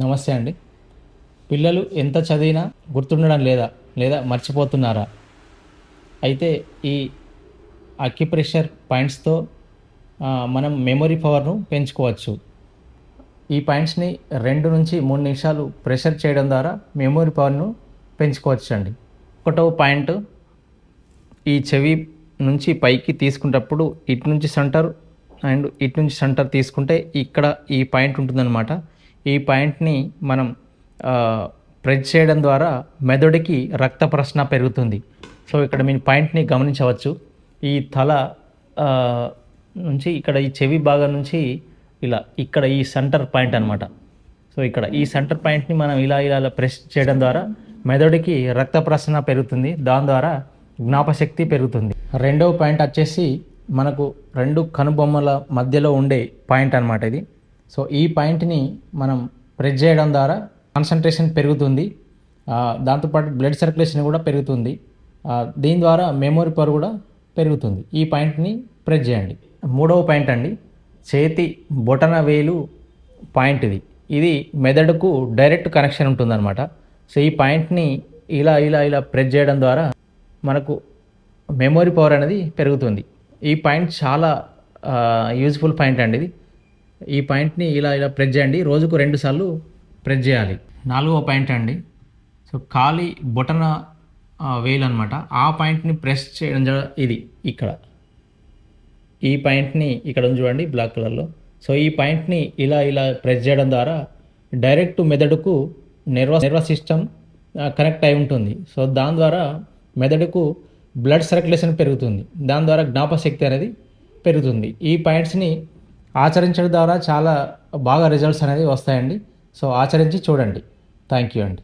నమస్తే అండి. పిల్లలు ఎంత చదివినా గుర్తుండడం లేదా లేదా మర్చిపోతున్నారా? అయితే ఈ అక్యుప్రెషర్ పాయింట్స్తో మనం మెమొరీ పవర్ను పెంచుకోవచ్చు. ఈ పాయింట్స్ని రెండు నుంచి మూడు నిమిషాలు ప్రెషర్ చేయడం ద్వారా మెమొరీ పవర్ను పెంచుకోవచ్చు అండి ఒకటవ పాయింట్ ఈ చెవి నుంచి పైకి తీసుకునేటప్పుడు ఇటు నుంచి సెంటర్ అండ్ ఇటు నుంచి సెంటర్ తీసుకుంటే ఇక్కడ ఈ పాయింట్ ఉంటుందన్నమాట. ఈ పాయింట్ని మనం ప్రెస్ చేయడం ద్వారా మెదడుకి రక్త ప్రశ్న పెరుగుతుంది. సో ఇక్కడ మీ పాయింట్ని గమనించవచ్చు. ఈ తల నుంచి ఇక్కడ ఈ చెవి భాగం నుంచి ఇలా ఇక్కడ ఈ సెంటర్ పాయింట్ అన్నమాట. సో ఇక్కడ ఈ సెంటర్ పాయింట్ని మనం ఇలా ఇలా ప్రెస్ చేయడం ద్వారా మెదడుకి రక్త ప్రసరణ పెరుగుతుంది. దాని ద్వారా జ్ఞాపశక్తి పెరుగుతుంది. రెండవ పాయింట్ వచ్చేసి మనకు రెండు కనుబొమ్మల మధ్యలో ఉండే పాయింట్ అన్నమాట ఇది. సో ఈ పాయింట్ని మనం ప్రెస్ చేయడం ద్వారా కాన్సన్ట్రేషన్ పెరుగుతుంది. దాంతోపాటు బ్లడ్ సర్క్యులేషన్ కూడా పెరుగుతుంది. దీని ద్వారా మెమొరీ పవర్ కూడా పెరుగుతుంది. ఈ పాయింట్ని ప్రెస్ చేయండి. మూడవ పాయింట్ అండి చేతి బొటన వేలు పాయింట్ ఇది. ఇది మెదడుకు డైరెక్ట్ కనెక్షన్ ఉంటుందన్నమాట. సో ఈ పాయింట్ని ఇలా ఇలా ఇలా ప్రెస్ చేయడం ద్వారా మనకు మెమొరీ పవర్ అనేది పెరుగుతుంది. ఈ పాయింట్ చాలా యూజ్ఫుల్ పాయింట్ అండి ఇది. ఈ పాయింట్ని ఇలా ఇలా ప్రెస్ చేయండి. రోజుకు రెండు సార్లు ప్రెస్ చేయాలి. నాలుగో పాయింట్ అండి. సో ఖాళీ బొటన ఆ, వేలు అనమాట ఆ పాయింట్ని ప్రెస్ చేయడం ఇది ఇక్కడ. ఈ పాయింట్ని ఇక్కడ చూడండి బ్లాక్ కలర్లో. సో ఈ పాయింట్ని ఇలా ఇలా ప్రెస్ చేయడం ద్వారా డైరెక్ట్ మెదడుకు నిర్వ నెర్వస్ సిస్టమ్ కనెక్ట్ అయి ఉంటుంది. సో దాని ద్వారా మెదడుకు బ్లడ్ సర్క్యులేషన్ పెరుగుతుంది. దాని ద్వారా జ్ఞాపశక్తి అనేది పెరుగుతుంది. ఈ పాయింట్స్ని ఆచరించడం ద్వారా చాలా బాగా రిజల్ట్స్ అనేది వస్తాయండి. సో ఆచరించి చూడండి. థ్యాంక్ యూ అండి.